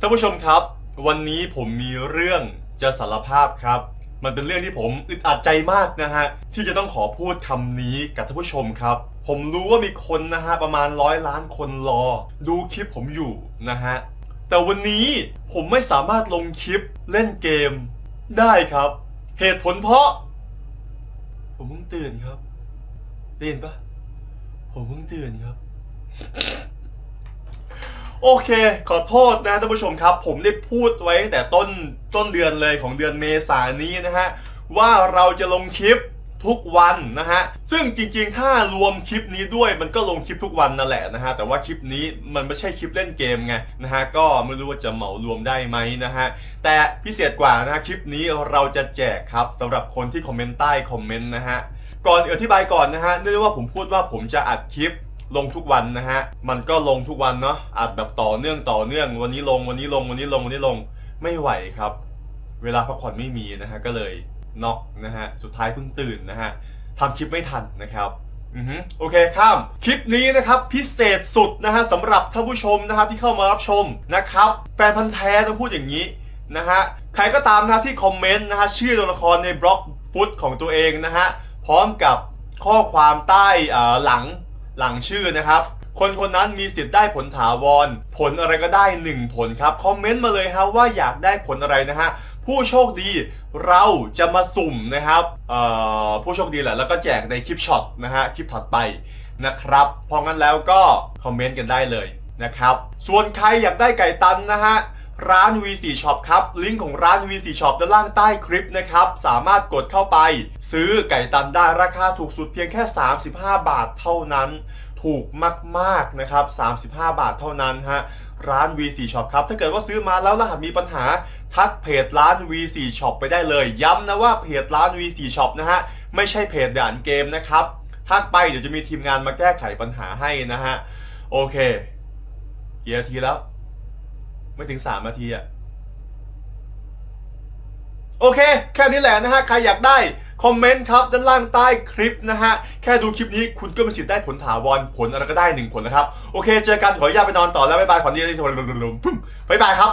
ท่านผู้ชมครับ วันนี้ผมมีเรื่องจะสารภาพครับ มันเป็นเรื่องที่ผมอึดอัดใจมากนะฮะที่จะต้องขอพูดคำนี้กับท่านผู้ชมครับ ผมรู้ว่ามีคนนะฮะประมาณร้อยล้านคนรอ ดูคลิปผมอยู่นะฮะแต่วันนี้ผมไม่สามารถลงคลิปเล่นเกมได้ครับ เหตุผลเพราะ ผมเพิ่งตื่นครับได้ยินปะผมเพิ่งตื่นครับ โอเค ขอโทษนะท่านผู้ชมครับ ผมได้พูดไว้แต่ต้นต้นเดือนเลยของเดือนเมษายนนี้นะฮะ ว่าเราจะลงคลิปทุกวันนะฮะ ซึ่งจริงๆ ถ้ารวมคลิปนี้ด้วยมันก็ลงคลิปทุกวันนั่นแหละนะฮะ แต่ว่าคลิปนี้มันไม่ใช่คลิปเล่นเกมไงนะฮะ ก็ไม่รู้ว่าจะเหมารวมได้ไหมนะฮะ แต่พิเศษกว่านะฮะคลิปนี้เราจะแจกครับสำหรับคนที่คอมเมนต์ใต้คอมเมนต์นะฮะ ก่อนอธิบายก่อนนะฮะเนื่องจากว่าผมพูดว่าผมจะอัดคลิป ลงทุกวันนะฮะ มันก็ลงทุกวันเนาะอัดแบบต่อเนื่องต่อเนื่อง วันนี้ลงวันนี้ลงวันนี้ลงวันนี้ลงไม่ไหวครับ เวลาพักผ่อนไม่มีนะฮะก็เลยน็อกนะฮะสุดท้ายเพิ่งตื่นนะฮะทำคลิปไม่ทันนะครับอือฮึโอเคข้าม คลิปนี้นะครับพิเศษสุดนะฮะสำหรับท่านผู้ชมนะครับที่เข้ามารับชมนะครับแฟนพันธ์แท้ต้องพูดอย่างนี้นะฮะใครก็ตามนะที่คอมเมนต์นะฮะชื่อตัวละครในบล็อกฟุตของตัวเองนะฮะพร้อมกับข้อความใต้อ่อหลัง หลังชื่อนะครับ คนคนนั้นมีสิทธิ์ได้ผลถาวร ผลอะไรก็ได้ 1 ผลครับ คอมเมนต์มาเลยครับว่าอยากได้ผลอะไรนะฮะผู้โชคดีเราจะมาสุ่มนะครับผู้โชคดีแหละแล้วก็แจกในคลิปช็อตนะฮะคลิปถัดไปนะครับเพราะงั้นแล้วก็คอมเมนต์กันได้เลยนะครับ ส่วนใครอยากได้ไก่ตันนะฮะ ร้าน V4 Shop ครับ ลิงก์ของร้าน V4 Shop ด้านล่างใต้คลิปนะครับ สามารถกดเข้าไป ซื้อไก่ตันได้ราคาถูกสุดเพียงแค่ 35 บาทเท่านั้น ถูกมากๆนะครับ 35 บาทเท่านั้นฮะร้าน V4 Shop ครับ ถ้าเกิดว่าซื้อมาแล้วรหัสมีปัญหา ทักเพจร้าน V4 Shop ไปได้เลย ย้ำนะว่าเพจร้าน V4 Shop นะฮะ ไม่ใช่เพจด่านเกมนะครับ ทักไปเดี๋ยวจะมีทีมงานมาแก้ไขปัญหาให้นะฮะ โอเคเกี่นาทีแล้ว ไม่ถึงสามนาทีอะโอเค แค่นี้แหละนะฮะ ใครอยากได้ คอมเมนต์ครับ ด้านล่างใต้คลิปนะฮะ แค่ดูคลิปนี้คุณก็มีสิทธิ์ได้ผลถาวรผลอะไรก็ได้หนึ่งผลนะครับ โอเค เจอกันขออนุญาตไปนอนต่อแล้ว บ๊ายบายขอนี้ที่สวัสดีบ๊ายบายครับ